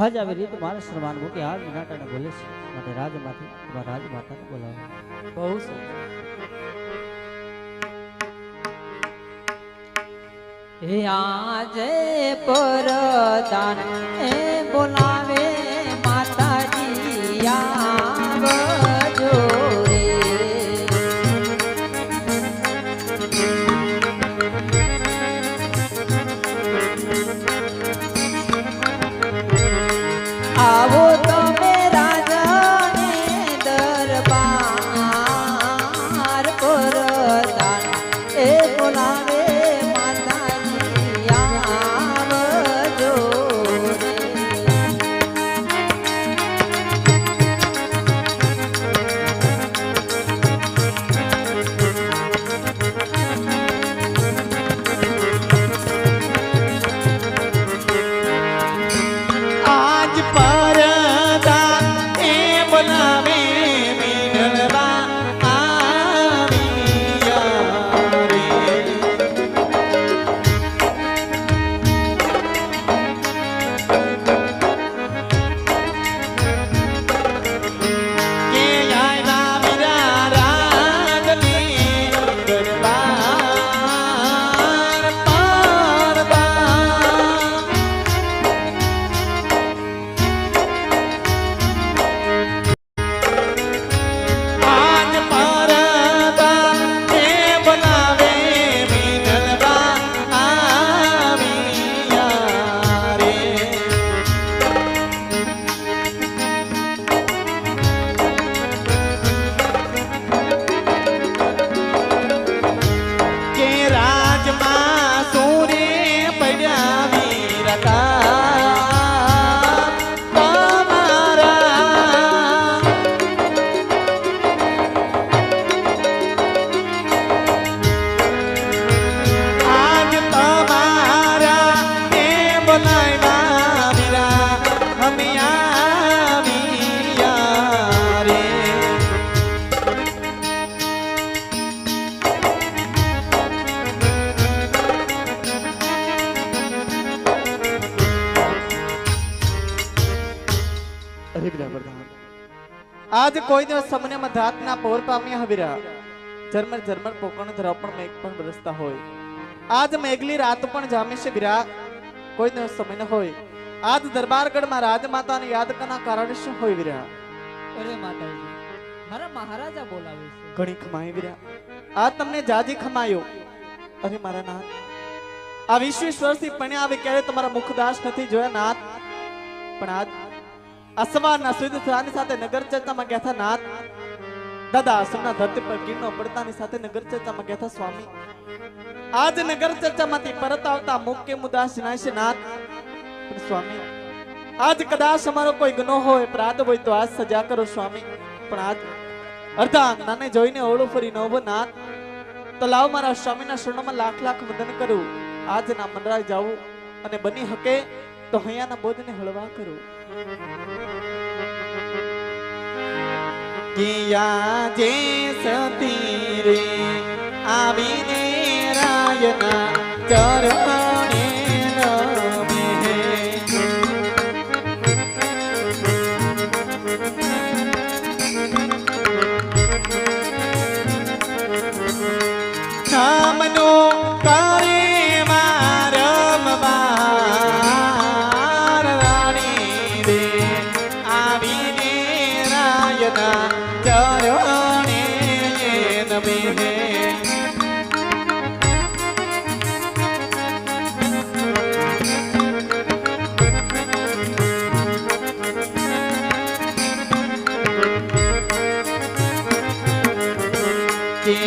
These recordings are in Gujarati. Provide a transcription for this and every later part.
હજ આવી રીત મારે સન્માન મૂકે, હાલ નાટાને બોલે છે. માટે રાજમાંથી તમારા રાજમાતાને બોલાવો. બહુ સરસ. હે આજે પરદાન, એ બોલાવે માતાજી આવજો આજ કોઈ દિવસ સમન્યમાં ધાતના પોર પામ્યા હવીરા. ઝરમર ઝરમર પોકણ ધરા પણ મેઘ પણ બરસતા હોય. આજ મેઘલી રાત પણ જામે છે વિરા. કોઈ દિવસ સમય ન હોય. આજ દરબારગઢમાં રાજમાતાને યાદ કરના કારણે શું હોય વિરા? અરે માતાજી મારા મહારાજા બોલાવે છે. ઘણી ખમાય વિરા. આ તમને જાજી ખમાયો. અરે મારા નાથ. આ વિશ્વેશ્વરથી પણ આવે ક્યારે તમારા મુખદાસ નથી જોયા નાથ? પણ આજ આ સવારના શુદ્ધ સાથે નગર ચર્ચામાં ગયા હતા નાથ. દાદા આશ્રમના ધરતી પર કિરણો પડતાની સાથે નગર ચર્ચામાં ગયા હતા સ્વામી. આજ નગર ચર્ચામાંથી પરત આવતા મુખ્ય મુદાસ જણાય નાથ. સ્વામી, આજ કદાચ અમારો કોઈ ગુનો હોય પ્રાત હોય તો આજ સજા કરો સ્વામી. પણ આજ અર્ધા આંગણાને જોઈને ઓળો ફરી નવો નાથ. તો લાવ મારા સ્વામીના શરણોમાં લાખ લાખ વંદન કરું. આજ ના મનરાય જાવું અને બની હકે તો હૈયાના બોધને હળવા કરું. કિયા જે સતી રે આવીને રાયના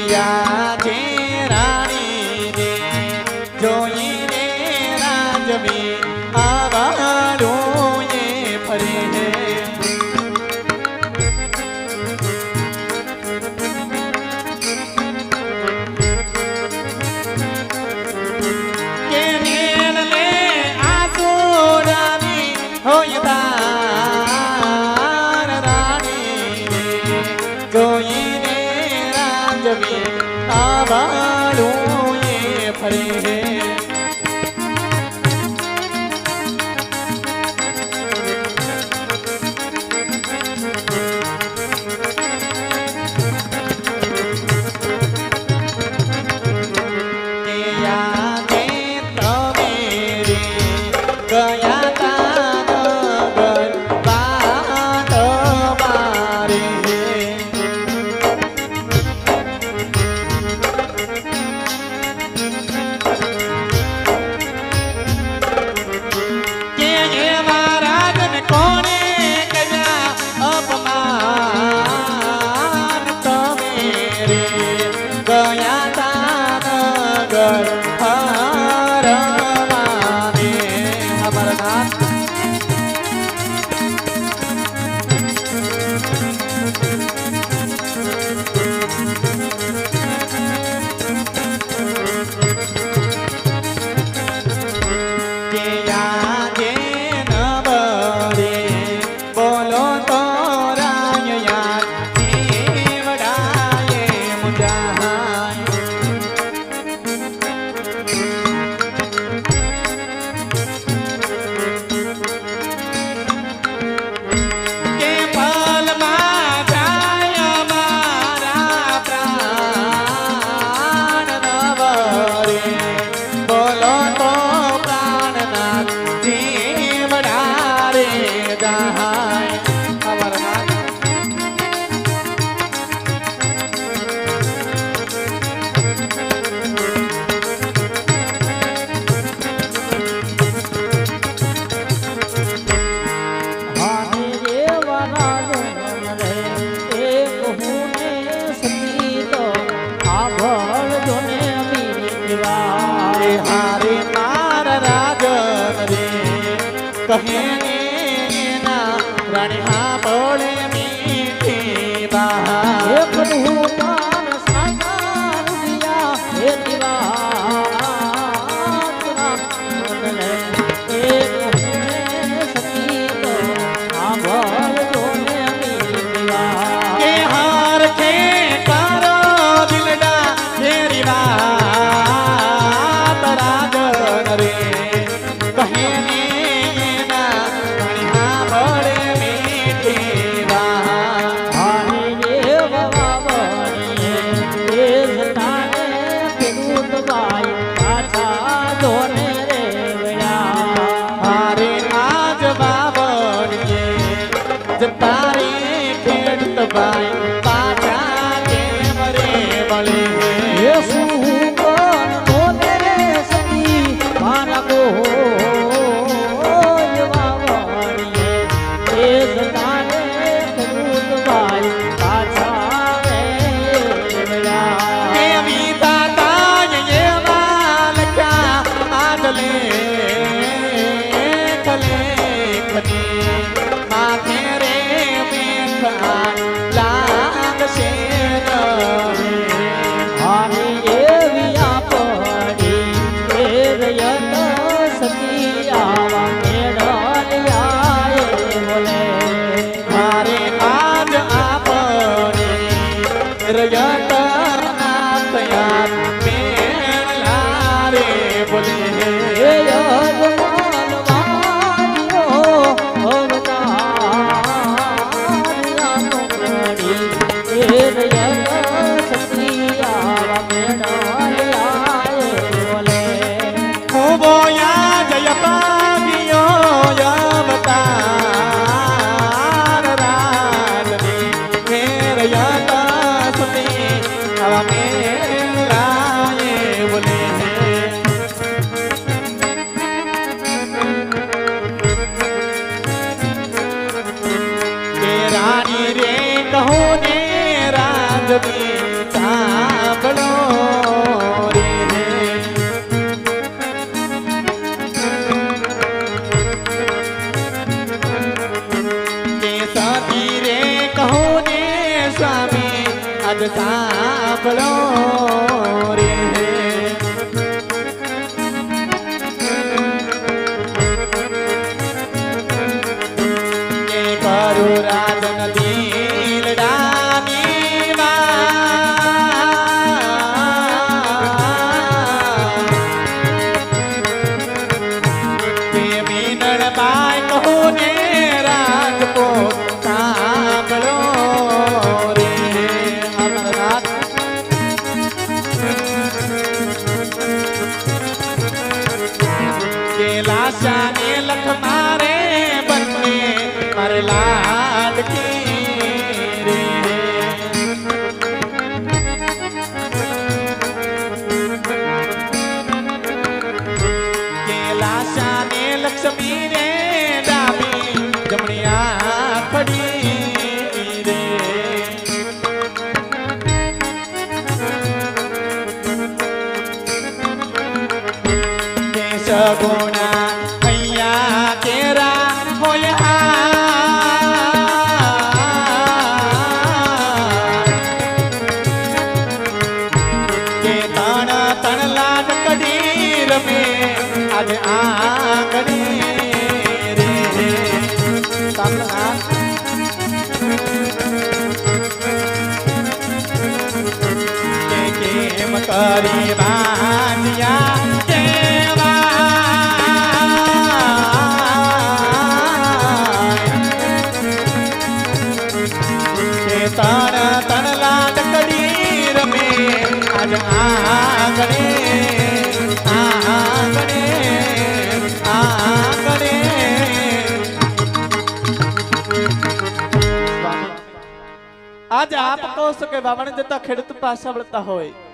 કિયા સાંભળો the king. આજ આપ કહો છો કે વાવણ જતા ખેડૂત પાછા વળતા હોય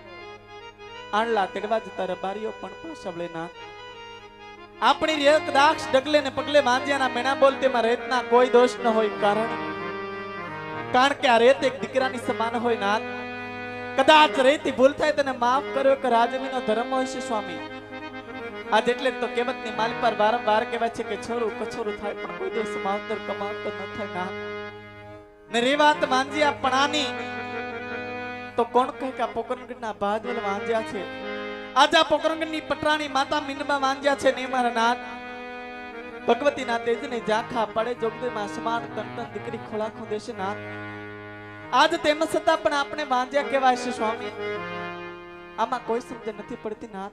આણલા તેડવા જતા રબારીઓ પણ પાછા ના. આપણી રેક દાક્ષ ડગલે ને પગલે માંજ્યાના મેણા બોલતેમાં રેતના કોઈ દોષ ન હોય કારણ? કારણ કે આ રેત એક દીકરાની સમાન હોય નાથ કદાચ રેતી ભૂલ થાય તેને માફ કર્યો કે રાજવીનો ધર્મ હોય છે, સ્વામી. આજ એટલે તો કહેવતની માલ પર વારંવાર કહેવાય છે કે છોરું કછોરું થાય પણ કોઈ દિવસ માવતર કમાવતર ન થાય ના. ને રે વાત પણ પણાની તો કોણ કહે કે પોકરણગઢના ભાજવલ વાંજ્યા છે? આજે આ પોકરણગઢની પટરાણી માતા મીનબા વાંજ્યા છે ને મારા નાથ. ભગવતીના તેજને જાખા પડે, જોગદેમાં સમાન તન તન દીકરી ખોળાખો દેશે નાથ. આજ તેમ છતાં પણ આપણે વાંજ્યા કહેવાય છે, સ્વામી. આમાં કોઈ સમજ નથી પડતી નાથ.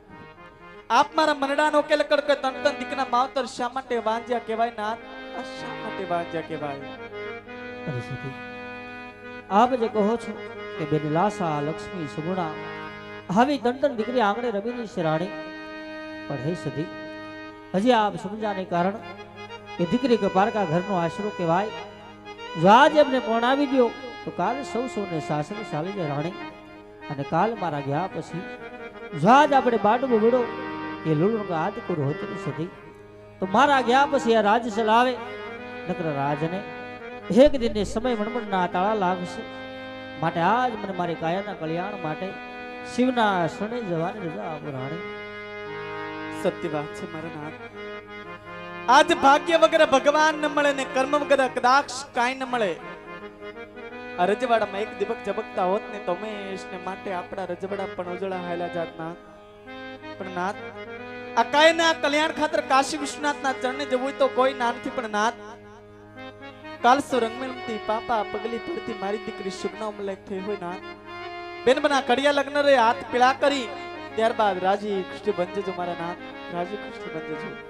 આપ મારા મનડાનો નો કર કે તંતન દીકના માવતર શા માટે વાંજ્યા કહેવાય નાથ? શા માટે વાંજ્યા કહેવાય? આપ જે કહો છો કે બેન, લાસા, લક્ષ્મી, સુગુણા. આવી દંડન દીકરી આંગણે રમીની છે રાણી. પણ હે સધી, હજી આપ સમજાને કારણ કે દીકરી કે પારકા ઘરનો આશરો કહેવાય. જો આજ એમને પરણાવી દો તો કાલ સૌ સૌને સાસરે ચાલી જાય રાણી. અને કાલ મારા ગયા પછી, જો આજ આપણે બાટવો વેડો, એ લુલું આદ કરું હોતી સધી, તો મારા ગયા પછી આ રાજ ચલાવે. નકર રાજને એક દિને સમય મણમણના તાળા લાગશે. માટે આજ મને મારી કાયાના કલ્યાણ માટે શિવના શરણે જવાની રજા આપો રાણી. સત્ય વાત છે મારા નાથ. આજ ભાગ્ય વગર ભગવાન ન મળે ને કર્મ વગર કદાક્ષ કાંઈ ન મળે. આ રજવાડામાં એક દીપક ઝબકતા હોત ને તો ને માટે આપણા રજવાડા પણ ઉજળા હાયલા જાત ના પણ નાથ, આ કાયના કલ્યાણ ખાતર કાશી વિશ્વનાથના ચરણે જવું તો કોઈ નામથી પણ નાથ કાલસો રંગમેલથી પાપા પગલી પડતી મારી દીકરી શુભના ઉમલેખ થઈ હોય ના. બેન બના કડિયા લગ્ન રે હાથ પીળા કરી, ત્યારબાદ રાજી કૃષ્ણ બનજે મારા નાથ રાજી કૃષ્ણ બનજે